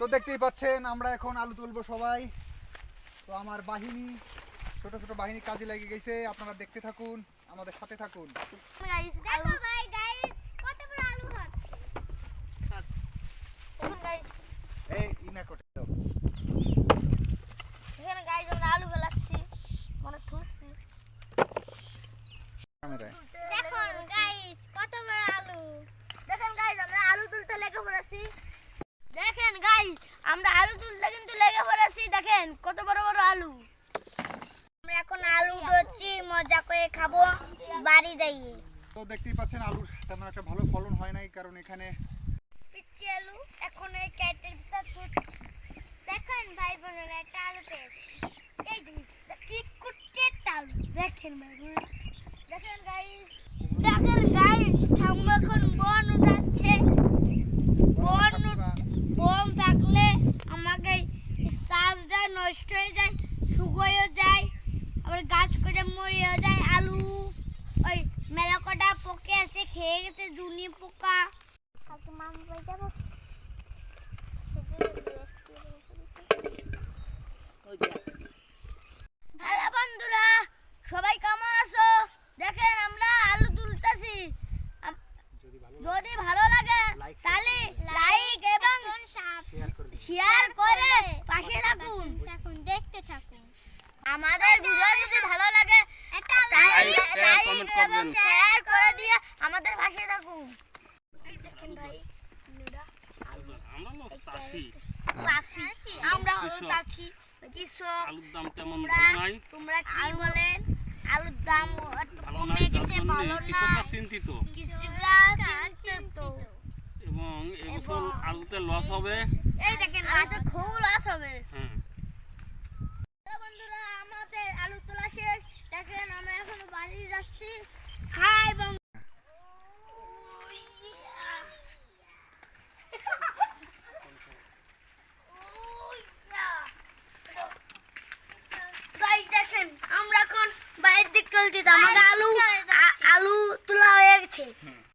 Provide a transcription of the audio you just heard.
তো দেখতেই পাচ্ছেন আমরা এখন আলু তুলবো সবাই। তো আমার বাহিনী ছোট ছোট বাহিনী কাজে লেগে গেছে আপনারা দেখতে থাকুন আমাদের সাথে থাকুন। এই তুলতে কিন্তু লেগে পড়েছি দেখেন কত বড় বড় আলু। আমরা এখন আলু ধরছি মজা করে খাব বাড়ি যাই তো দেখতেই পাচ্ছেন আলুর তেমন একটা ভালো ফলন হয় নাই কারণ এখানে পিচ্ছি আলু এখন এই ক্যাটের ভিতর দেখুন ভাই বোনেরা একটা আলু পেয়েছি। এই কি কুটে আলু। দেখেন ভাই দেখেন গাইজ নষ্ট হয়ে যায় শুকোয়ও যায়, আবার গাছ করে মরেও যায়, আলু ওই মেলা কটা পোকে আছে, খেয়ে গেছে জুনি পোকা। মামা বাড়ি যাব হ্যালো বন্ধুরা সবাই কেমন আছো দেখেন আমরা আলু তুলতেছি যদি ভালো লাগে তাহলে লাইক এবং শেয়ার করে পাশে থাকুন থাকুন দেখতে থাকুন আমাদের ভিডিও যদি ভালো লাগে একটা লাইক comment করবেন। শেয়ার করে দিয়ে আমাদের পাশে থাকুন। দেখেন ভাই নুরা আমরা হলো চাষি। চাষি। আমরা হলো কৃষক। চাষি। কৃষক। আলুর দাম তেমন নাই। তোমরা কি বলেন? আলুর দাম কমে গেছে ভালো কৃষকরা নাই। চিন্তিত। কৃষকরা চিন্তিত। এবং এবছর এবং- আলুতে লস হবে। এই দেখেন আলুতে খুব লস হবে। হ্যাঁ। বন্ধুরা আমাদের আলু তোলা শেষ। দেখেন আমরা এখন বাড়ি যাচ্ছি। হাই Guys, দেখেন আমরা এখন বাইরের দিক চলছি আমাদের আলু আলু তোলা হয়ে গেছে।